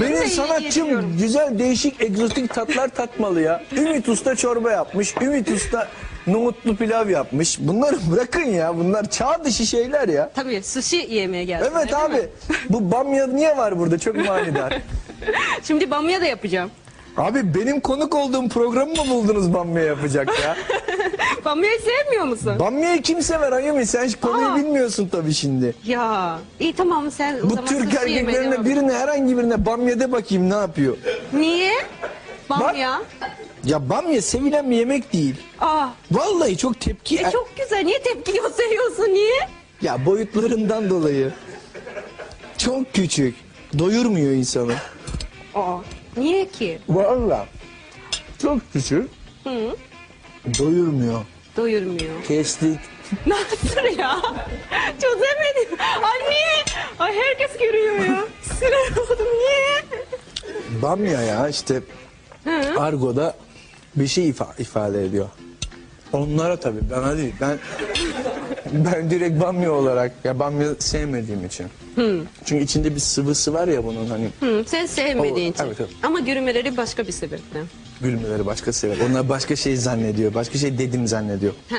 Benim sanatçım güzel değişik egzotik tatlar tatmalı ya. Ümit Usta çorba yapmış. Ümit Usta nohutlu pilav yapmış. Bunları bırakın ya. Bunlar çağ dışı şeyler ya. Tabii sushi yemeye geldim. Evet abi. Bu bamya niye var burada? Çok manidar. Şimdi bamya da yapacağım. Abi benim konuk olduğum programı mı buldunuz bamya yapacak ya? Bamyayı sevmiyor musun? Bamyayı kim sever Ayumi? Sen hiç konuyu Aa. bilmiyorsun tabii şimdi. ya iyi tamam sen o Bu zaman Türk sushi yemeye erkeklerine devam et. birine herhangi birine bamya de bakayım ne yapıyor? Niye? Bamya. Ya bamya sevilen bir yemek değil. Aa, Vallahi çok tepki... e, çok güzel. Niye tepki gösteriyorsun? Niye? Ya boyutlarından dolayı. Çok küçük. Doyurmuyor insanı. Aa, niye ki? Vallahi. Çok küçük. Hı, Doyurmuyor. doyurmuyor. Kestik. Nasıl ya? Çözemedim. Ay niye? Ay herkes görüyor ya. Sinir oldum. Niye? Bamya ya işte argoda bir şey ifa- ifade ediyor. Onlara tabii bana değil. Ben ben direkt bamya olarak ya bamya sevmediğim için. Çünkü içinde bir sıvısı var ya bunun hani Hı, sen sevmediğin O- için. evet, evet. Ama görünmeleri başka bir sebeple. gülmeleri başka sever. Onlar başka şey zannediyor. Başka şey dedim zannediyor. Ha.